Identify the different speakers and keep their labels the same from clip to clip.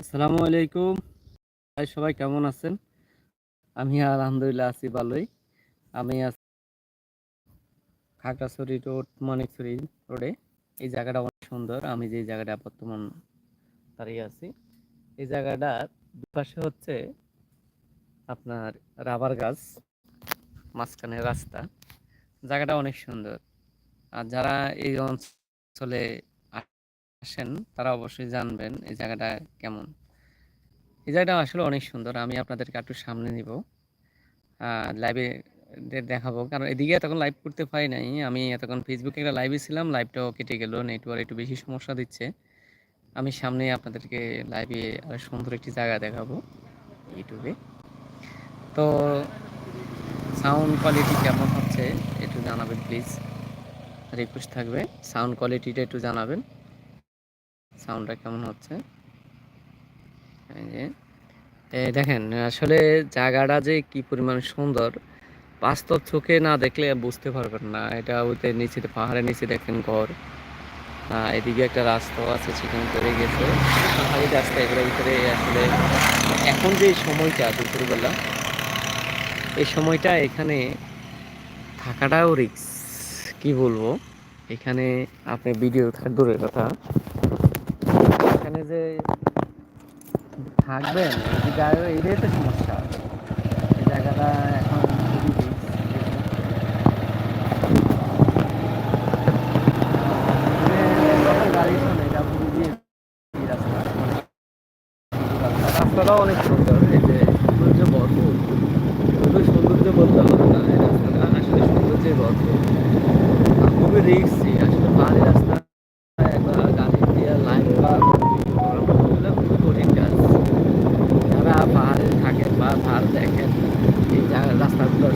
Speaker 1: আসসালামু আলাইকুম। ভাই, সবাই কেমন আছেন? আমি আলহামদুলিল্লাহ আছি ভালোই। আমি খাগড়াছড়ি রোড মানিকছড়ি রোডে। এই জায়গাটা অনেক সুন্দর। আমি যে জায়গাটা বর্তমান দাঁড়িয়ে আছি, এই জায়গাটার দুপাশে হচ্ছে আপনার রাবার গাছ, মাঝখানে রাস্তা। জায়গাটা অনেক সুন্দর। আর যারা এই অঞ্চলে আসেন, তারা অবশ্যই জানবেন এই জায়গাটা কেমন। এই জায়গাটা আসলে অনেক সুন্দর, আমি আপনাদেরকে একটু সামনে নিব। লাইভে দেখাবো। কারণ এদিকে এতক্ষণ লাইভ করতে পারি নাই, আমি এতক্ষণ ফেসবুকে একটা লাইভে ছিলাম লাইভটাও কেটে গেল নেটওয়ার্ক একটু বেশি সমস্যা দিচ্ছে। আমি সামনে আপনাদেরকে লাইভে আরও সুন্দর একটি জায়গা দেখাবো ইউটিউবে তো সাউন্ড কোয়ালিটি কেমন হচ্ছে, একটু জানাবেন প্লিজ রিকোয়েস্ট থাকবে সাউন্ড কোয়ালিটিটা একটু জানাবেন। সাউন্ডটা কেমন হচ্ছে? দেখেন, আসলে জায়গাটা যে কি পরিমাণ সুন্দর, বাস্তব চোখে না দেখলে বুঝতে পারবেন না। এটা ওইতে নিচে পাহাড়ের নিচে দেখেন ঘর। এদিকে একটা রাস্তা আছে, সেখানে চলে গেছে। পাহাড়ি রাস্তা এগুলোর ভিতরে আসলে এখন যে সময়টা দুপুরবেলা, এই সময়টা এখানে থাকাটাও রিক্স কি বলব? এখানে আপনি ভিডিও থাকার দূরের কথা। এখানে যে থাকবেন এটাই তো সমস্যা। এই জায়গাটা এখন অনেক সুন্দর সৌন্দর্য সৌন্দর্য বলতে হবে না আসলে সৌন্দর্যে খুবই রিক্সি আসলে পাহাড়ি পাহাড় দেখেন। এই রাস্তাগুলোর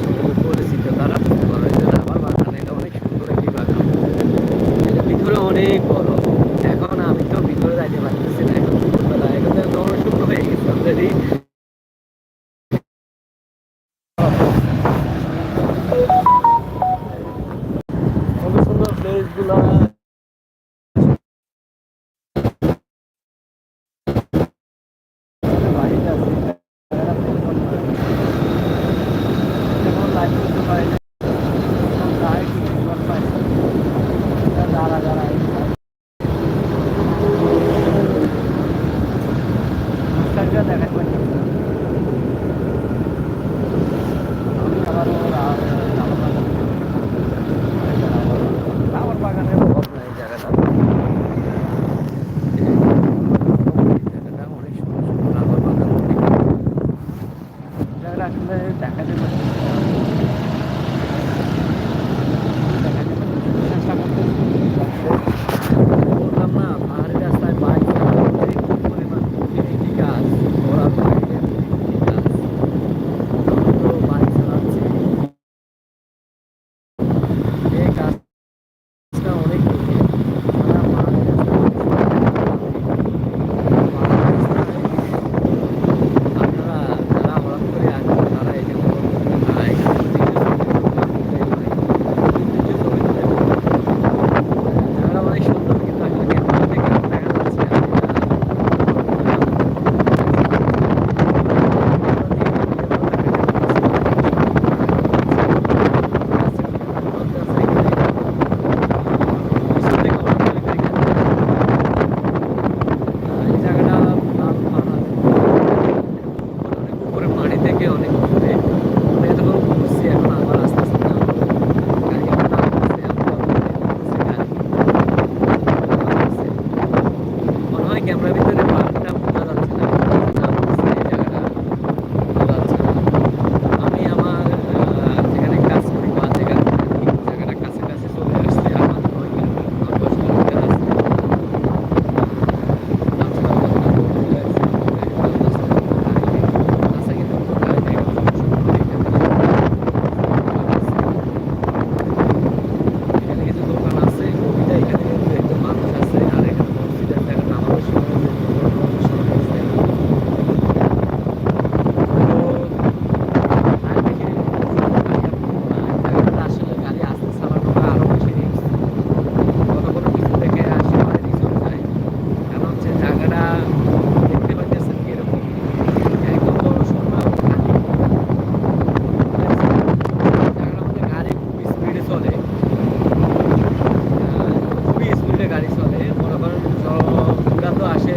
Speaker 1: এখন সবটা তো আসে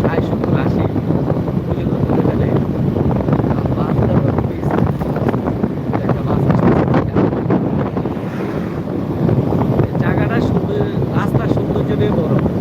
Speaker 1: ষাট সত্তর আশি জায়গাটা শুধু রাস্তার সৌন্দর্য নিয়ে বড়।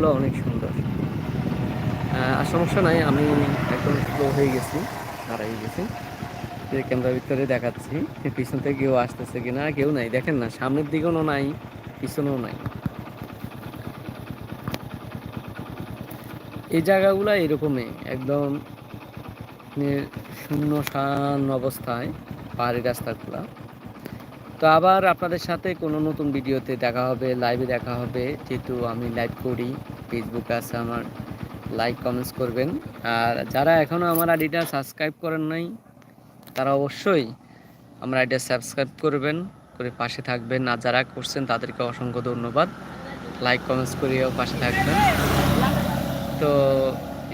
Speaker 1: জায়গাগুলো অনেক সুন্দর। আর সমস্যা নাই, আমি একদম স্লো হয়ে গেছি হারাই গেছি। ক্যামেরার ভিতরে দেখাচ্ছি পিছন থেকে কেউ আসতেছে কিনা কেউ নাই। দেখেন না, সামনের দিকেও নাই, পিছনেও নাই। এই জায়গাগুলো এরকমই, একদম শূন্য শূন্যশান অবস্থায়, পাহাড়ি রাস্তাগুলা। তো আবার আপনাদের সাথে কোনো নতুন ভিডিওতে দেখা হবে লাইভে দেখা হবে। যেহেতু আমি লাইভ করি ফেসবুকে আছে আমার লাইক কমেন্টস করবেন। আর যারা এখনও আমার আইডিটা সাবস্ক্রাইব করেন নাই, তারা অবশ্যই আমার আইডিয়া সাবস্ক্রাইব করবেন, করে পাশে থাকবেন। আর যারা করছেন, তাদেরকে অসংখ্য ধন্যবাদ। লাইক কমেন্টস করিও পাশে থাকবেন। তো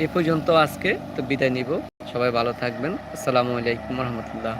Speaker 1: এ পর্যন্ত আজকে, তো বিদায় নিব। সবাই ভালো থাকবেন। আসসালামু আলাইকুম রহমতুল্লাহ।